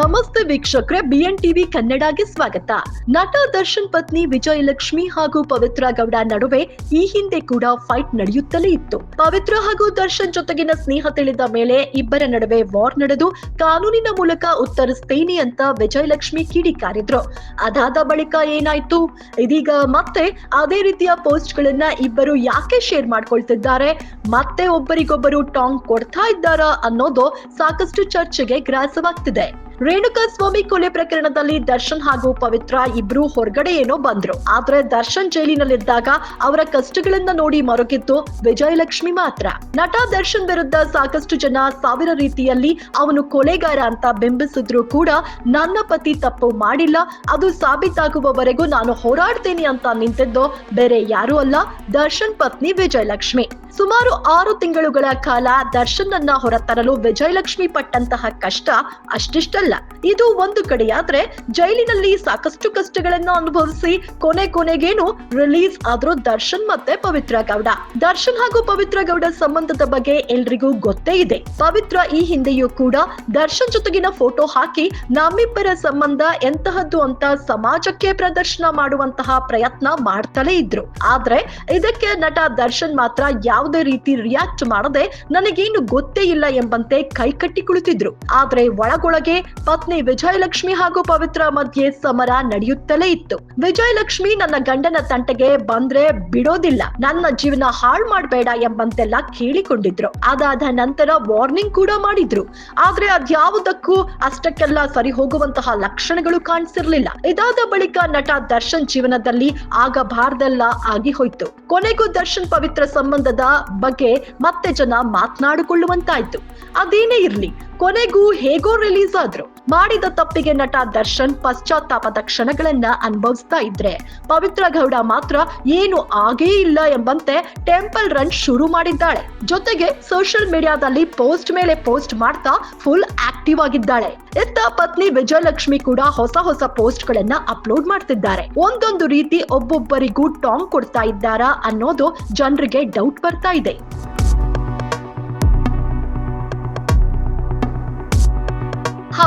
ನಮಸ್ತೆ ವೀಕ್ಷಕರೇ B N TV ಕನ್ನಡಗೆ ಸ್ವಾಗತ. ನಟ, ದರ್ಶನ್ ಪತ್ನಿ ವಿಜಯಲಕ್ಷ್ಮಿ ಹಾಗೂ ಪವಿತ್ರ ಗೌಡ ನಡುವೆ ಈ ಹಿಂದೆ ಕೂಡ ಫೈಟ್ ನಡೆಯುತ್ತಲೇ ಇತ್ತು. ಪವಿತ್ರ ಹಾಗೂ ದರ್ಶನ್ ಜೊತೆಗಿನ ಸ್ನೇಹ ತಿಳಿದ ಮೇಲೆ ಇಬ್ಬರ ನಡುವೆ ವಾರ್ ನಡೆದು ಕಾನೂನಿನ ಮೂಲಕ ಉತ್ತರಿಸ್ತೇನೆ ಅಂತ ವಿಜಯಲಕ್ಷ್ಮಿ ಕಿಡಿಕಾರಿದ್ರು ಅದಾದ ಬಳಿಕ ಏನಾಯ್ತು? ಇದೀಗ ಮತ್ತೆ ಅದೇ ರೀತಿಯ ಪೋಸ್ಟ್ ಗಳನ್ನ ಇಬ್ಬರು ಯಾಕೆ ಶೇರ್ ಮಾಡ್ಕೊಳ್ತಿದ್ದಾರೆ? ಮತ್ತೆ ಒಬ್ಬರಿಗೊಬ್ಬರು ಟಾಂಗ್ ಕೊಡ್ತಾ ಇದ್ದಾರಾ ಅನ್ನೋದು ಸಾಕಷ್ಟು ಚರ್ಚೆಗೆ ಗ್ರಾಸವಾಗ್ತಿದೆ. ರೇಣುಕಾ ಸ್ವಾಮಿ ಕೊಲೆ ಪ್ರಕರಣದಲ್ಲಿ ದರ್ಶನ್ ಹಾಗೂ ಪವಿತ್ರ ಇಬ್ರು ಹೊರಗಡೆ ಏನೋ ಬಂದ್ರು. ಆದ್ರೆ ದರ್ಶನ್ ಜೈಲಿನಲ್ಲಿದ್ದಾಗ ಅವರ ಕಷ್ಟಗಳನ್ನ ನೋಡಿ ಮರುಕಿತ್ತು ವಿಜಯಲಕ್ಷ್ಮಿ ಮಾತ್ರ. ನಟ ದರ್ಶನ್ ವಿರುದ್ಧ ಸಾಕಷ್ಟು ಜನ ಸಾವಿರ ರೀತಿಯಲ್ಲಿ ಅವನು ಕೊಲೆಗಾರ ಅಂತ ಬಿಂಬಿಸಿದ್ರು ಕೂಡ ನನ್ನ ಪತಿ ತಪ್ಪು ಮಾಡಿಲ್ಲ, ಅದು ಸಾಬೀತಾಗುವವರೆಗೂ ನಾನು ಹೋರಾಡ್ತೇನೆ ಅಂತ ನಿಂತಿದ್ದು ಬೇರೆ ಯಾರೂ ಅಲ್ಲ, ದರ್ಶನ್ ಪತ್ನಿ ವಿಜಯಲಕ್ಷ್ಮಿ. ಸುಮಾರು ಆರು ತಿಂಗಳುಗಳ ಕಾಲ ದರ್ಶನ್ ಅನ್ನ ಹೊರತರಲು ವಿಜಯಲಕ್ಷ್ಮಿ ಪಟ್ಟಂತಹ ಕಷ್ಟ ಅಷ್ಟಿಷ್ಟಲ್ಲ. ಇದು ಒಂದು ಕಡೆಯಾದ್ರೆ ಜೈಲಿನಲ್ಲಿ ಸಾಕಷ್ಟು ಕಷ್ಟಗಳನ್ನ ಅನುಭವಿಸಿ ಕೊನೆ ಕೊನೆಗೇನು ರಿಲೀಸ್ ಆದ್ರೂ ದರ್ಶನ್ ಮತ್ತೆ ಪವಿತ್ರ ಗೌಡ. ದರ್ಶನ್ ಹಾಗೂ ಪವಿತ್ರ ಗೌಡ ಸಂಬಂಧದ ಬಗ್ಗೆ ಎಲ್ರಿಗೂ ಗೊತ್ತೇ ಇದೆ. ಪವಿತ್ರ ಈ ಹಿಂದೆಯೂ ಕೂಡ ದರ್ಶನ್ ಜೊತೆಗಿನ ಫೋಟೋ ಹಾಕಿ ನಮ್ಮಿಬ್ಬರ ಸಂಬಂಧ ಎಂತಹದ್ದು ಅಂತ ಸಮಾಜಕ್ಕೆ ಪ್ರದರ್ಶನ ಮಾಡುವಂತಹ ಪ್ರಯತ್ನ ಮಾಡ್ತಲೇ ಇದ್ರು. ಆದ್ರೆ ಇದಕ್ಕೆ ನಟ ದರ್ಶನ್ ಮಾತ್ರ ಯಾವುದೇ ರೀತಿ ರಿಯಾಕ್ಟ್ ಮಾಡದೆ ನನಗೇನು ಗೊತ್ತೇ ಇಲ್ಲ ಎಂಬಂತೆ ಕೈಕಟ್ಟಿ ಕುಳಿತಿದ್ರು. ಆದ್ರೆ ಒಳಗೊಳಗೆ ಪತ್ನಿ ವಿಜಯಲಕ್ಷ್ಮಿ ಹಾಗೂ ಪವಿತ್ರ ಮಧ್ಯೆ ಸಮರ ನಡೆಯುತ್ತಲೇ ಇತ್ತು. ವಿಜಯಲಕ್ಷ್ಮಿ ನನ್ನ ಗಂಡನ ತಂಟೆಗೆ ಬಂದ್ರೆ ಬಿಡೋದಿಲ್ಲ. ನನ್ನ ಜೀವನ ಹಾಳು ಮಾಡಬೇಡ ಎಂಬಂತೆಲ್ಲ ಕೇಳಿಕೊಂಡಿದ್ರು. ಅದಾದ ನಂತರ ವಾರ್ನಿಂಗ್ ಕೂಡ ಮಾಡಿದ್ರು. ಆದ್ರೆ ಅದ್ಯಾವುದಕ್ಕೂ ಅಷ್ಟಕ್ಕೆಲ್ಲ ಸರಿ ಹೋಗುವಂತಹ ಲಕ್ಷಣಗಳು ಕಾಣಿಸಿರ್ಲಿಲ್ಲ. ಇದಾದ ಬಳಿಕ ನಟ ದರ್ಶನ್ ಜೀವನದಲ್ಲಿ ಆಗಬಾರ್ದೆಲ್ಲ ಆಗಿ ಹೋಯ್ತು. ಕೊನೆಗೂ ದರ್ಶನ್ ಪವಿತ್ರ ಸಂಬಂಧದ ಬಗ್ಗೆ ಮತ್ತೆ ಜನ ಮಾತನಾಡಿಕೊಳ್ಳುವಂತಾಯ್ತು. ಅದೇನೇ ಇರ್ಲಿ ಕೊನೆಗೂ ಹೇಗೋ ರಿಲೀಸ್ ಆದ್ರು ಮಾಡಿದ ತಪ್ಪಿಗೆ ನಟ ದರ್ಶನ್ ಪಶ್ಚಾತ್ತಾಪದ ಕ್ಷಣಗಳನ್ನ ಅನುಭವಿಸ್ತಾ ಇದ್ರೆ ಪವಿತ್ರ ಗೌಡ ಮಾತ್ರ ಏನು ಆಗೇ ಇಲ್ಲ ಎಂಬಂತೆ ಟೆಂಪಲ್ ರನ್ ಶುರು ಮಾಡಿದ್ದಾಳೆ. ಜೊತೆಗೆ ಸೋಷಿಯಲ್ ಮೀಡಿಯಾದಲ್ಲಿ ಪೋಸ್ಟ್ ಮೇಲೆ ಪೋಸ್ಟ್ ಮಾಡ್ತಾ ಫುಲ್ ಆಕ್ಟಿವ್ ಆಗಿದ್ದಾಳೆ. ಇತ್ತ ಪತ್ನಿ ವಿಜಯಲಕ್ಷ್ಮಿ ಕೂಡ ಹೊಸ ಹೊಸ ಪೋಸ್ಟ್ ಗಳನ್ನ ಅಪ್ಲೋಡ್ ಮಾಡ್ತಿದ್ದಾರೆ. ಒಂದೊಂದು ರೀತಿ ಒಬ್ಬೊಬ್ಬರಿಗೂ ಟಾಂಗ್ ಕೊಡ್ತಾ ಇದ್ದಾರಾ ಅನ್ನೋದು ಜನರಿಗೆ ಡೌಟ್ ಬರ್ತಾ ಇದೆ.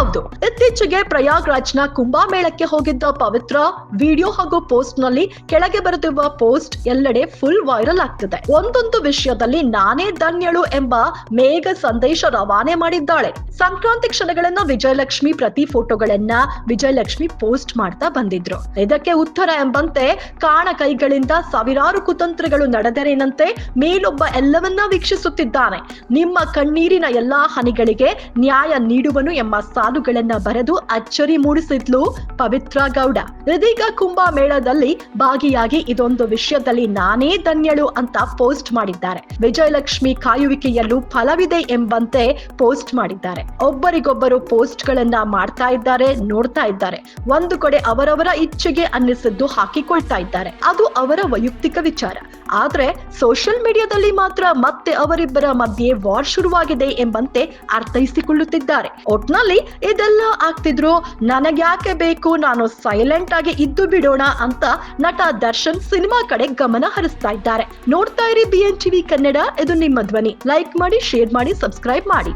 ಹೌದು. ಇತ್ತೀಚೆಗೆ ಪ್ರಯಾಗ್ರಾಜ್ನ ಕುಂಭಮೇಳಕ್ಕೆ ಹೋಗಿದ್ದ ಪವಿತ್ರ ವಿಡಿಯೋ ಹಾಗೂ ಪೋಸ್ಟ್ನಲ್ಲಿ ಕೆಳಗೆ ಬರೆದಿರುವ ಪೋಸ್ಟ್ ಎಲ್ಲೆಡೆ ಫುಲ್ ವೈರಲ್ ಆಗ್ತಿದೆ. ಒಂದೊಂದು ವಿಷಯದಲ್ಲಿ ನಾನೇ ಧನ್ಯಳು ಎಂಬ ಮೇಘ ಸಂದೇಶ ರವಾನೆ ಮಾಡಿದ್ದಾಳೆ. ಸಂಕ್ರಾಂತಿ ಕ್ಷಣಗಳನ್ನ ವಿಜಯಲಕ್ಷ್ಮಿ ಪ್ರತಿ ಫೋಟೋಗಳನ್ನ ವಿಜಯಲಕ್ಷ್ಮಿ ಪೋಸ್ಟ್ ಮಾಡ್ತಾ ಬಂದಿದ್ರು. ಇದಕ್ಕೆ ಉತ್ತರ ಎಂಬಂತೆ ಕಾಣ ಕೈಗಳಿಂದ ಸಾವಿರಾರು ಕುತಂತ್ರಗಳು ನಡೆದರೇನಂತೆ ಮೇಲೊಬ್ಬ ಎಲ್ಲವನ್ನ ವೀಕ್ಷಿಸುತ್ತಿದ್ದಾನೆ. ನಿಮ್ಮ ಕಣ್ಣೀರಿನ ಎಲ್ಲಾ ಹನಿಗಳಿಗೆ ನ್ಯಾಯ ನೀಡುವನು ಎಂಬ ಸಾಲುಗಳನ್ನ ಬರೆದು ಅಚ್ಚರಿ ಮೂಡಿಸಿದ್ಲು ಪವಿತ್ರ ಗೌಡ. ಇದೀಗ ಕುಂಭ ಮೇಳದಲ್ಲಿ ಭಾಗಿಯಾಗಿ ಇದೊಂದು ವಿಷಯದಲ್ಲಿ ನಾನೇ ಧನ್ಯಳು ಅಂತ ಪೋಸ್ಟ್ ಮಾಡಿದ್ದಾರೆ. ವಿಜಯಲಕ್ಷ್ಮಿ ಕಾಯುವಿಕೆಯಲ್ಲೂ ಫಲವಿದೆ ಎಂಬಂತೆ ಪೋಸ್ಟ್ ಮಾಡಿದ್ದಾರೆ. ಒಬ್ಬರಿಗೊಬ್ಬರು ಪೋಸ್ಟ್ ಗಳನ್ನ ಮಾಡ್ತಾ ಇದ್ದಾರೆ, ನೋಡ್ತಾ ಇದ್ದಾರೆ. ಒಂದು ಕಡೆ ಅವರವರ ಇಚ್ಛೆಗೆ ಅನ್ನಿಸಿದ್ದು ಹಾಕಿಕೊಳ್ತಾ ಇದ್ದಾರೆ. ಅದು ಅವರ ವೈಯಕ್ತಿಕ ವಿಚಾರ. ಆದ್ರೆ ಸೋಷಿಯಲ್ ಮೀಡಿಯಾದಲ್ಲಿ ಮಾತ್ರ ಮತ್ತೆ ಅವರಿಬ್ಬರ ಮಧ್ಯೆ ವಾರ್ ಶುರುವಾಗಿದೆ ಎಂಬಂತೆ ಅರ್ಥೈಸಿಕೊಳ್ಳುತ್ತಿದ್ದಾರೆ. ಒಟ್ನಲ್ಲಿ ಇದೆಲ್ಲ ಆಗ್ತಿದ್ರು ನನಗ್ಯಾಕೆ ಬೇಕು? ನಾನು ಸೈಲೆಂಟ್ ಆಗಿ ಇದ್ದು ಬಿಡೋಣ ಅಂತ ನಟ ದರ್ಶನ್ ಸಿನಿಮಾ ಕಡೆ ಗಮನ ಹರಿಸ್ತಾ ಇದ್ದಾರೆ. ನೋಡ್ತಾ ಇರಿ ಬಿ ಎನ್ ಟಿವಿ ಕನ್ನಡ. ಇದು ನಿಮ್ಮ ಧ್ವನಿ. ಲೈಕ್ ಮಾಡಿ ಶೇರ್ ಮಾಡಿ ಸಬ್ಸ್ಕ್ರೈಬ್ ಮಾಡಿ.